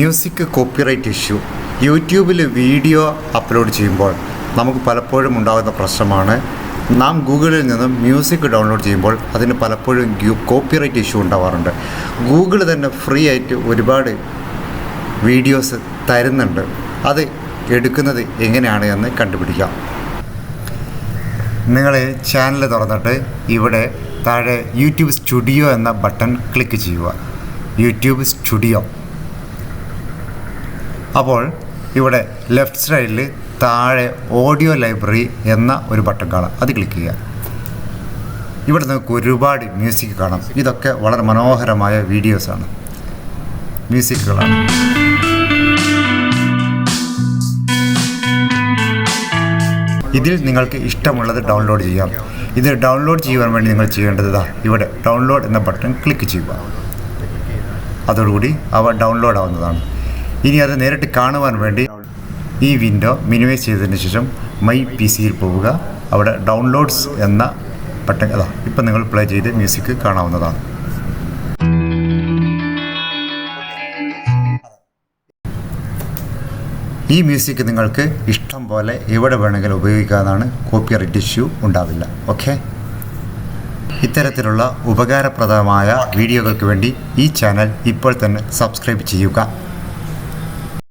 Music copyright issue. യൂട്യൂബിൽ video upload ചെയ്യുമ്പോൾ നമുക്ക് പലപ്പോഴും ഉണ്ടാകുന്ന പ്രശ്നമാണ്. നാം ഗൂഗിളിൽ നിന്നും മ്യൂസിക് ഡൗൺലോഡ് ചെയ്യുമ്പോൾ അതിന് പലപ്പോഴും കോപ്പിറൈറ്റ് ഇഷ്യൂ ഉണ്ടാവാറുണ്ട്. ഗൂഗിൾ തന്നെ ഫ്രീ ആയിട്ട് ഒരുപാട് വീഡിയോസ് തരുന്നുണ്ട്. അത് എടുക്കുന്നത് എങ്ങനെയാണ് എന്ന് കണ്ടുപിടിക്കാം. നിങ്ങൾ ചാനൽ തുറന്നിട്ട് ഇവിടെ താഴെ യൂട്യൂബ് സ്റ്റുഡിയോ എന്ന ബട്ടൺ ക്ലിക്ക് ചെയ്യുക. YouTube studio. അപ്പോൾ ഇവിടെ ലെഫ്റ്റ് സൈഡിൽ താഴെ ഓഡിയോ ലൈബ്രറി എന്ന ഒരു ബട്ടൺ കാണാം. അത് ക്ലിക്ക് ചെയ്യുക. ഇവിടെ നിങ്ങൾക്ക് ഒരുപാട് മ്യൂസിക് കാണാം. ഇതൊക്കെ വളരെ മനോഹരമായ വീഡിയോസാണ് മ്യൂസിക്കുകളാണ് ഇതിൽ നിങ്ങൾക്ക് ഇഷ്ടമുള്ളത് ഡൗൺലോഡ് ചെയ്യാം. ഇത് ഡൗൺലോഡ് ചെയ്യുവാൻ വേണ്ടി നിങ്ങൾ ചെയ്യേണ്ടത് ഇവിടെ ഡൗൺലോഡ് എന്ന ബട്ടൺ ക്ലിക്ക് ചെയ്യുക. അതോടുകൂടി അവ ഡൗൺലോഡ് ആവുന്നതാണ്. ഇനി അത് നേരിട്ട് കാണുവാൻ വേണ്ടി ഈ വിൻഡോ മിനിമൈസ് ചെയ്തതിന് ശേഷം മൈ പി സിയിൽ പോവുക. അവിടെ ഡൗൺലോഡ്സ് എന്ന ബട്ടൺ അതാ ഇപ്പം നിങ്ങൾ പ്ലേ ചെയ്ത് മ്യൂസിക് കാണാവുന്നതാണ്. ഈ മ്യൂസിക് നിങ്ങൾക്ക് ഇഷ്ടം പോലെ എവിടെ വേണമെങ്കിലും ഉപയോഗിക്കാവുന്നതാണ്. കോപ്പിറൈറ്റ് ഇഷ്യൂ ഉണ്ടാവില്ല. ഓക്കെ ഇത്തരത്തിലുള്ള ഉപകാരപ്രദമായ വീഡിയോകൾക്ക് വേണ്ടി ഈ ചാനൽ ഇപ്പോൾ തന്നെ സബ്സ്ക്രൈബ് ചെയ്യുക.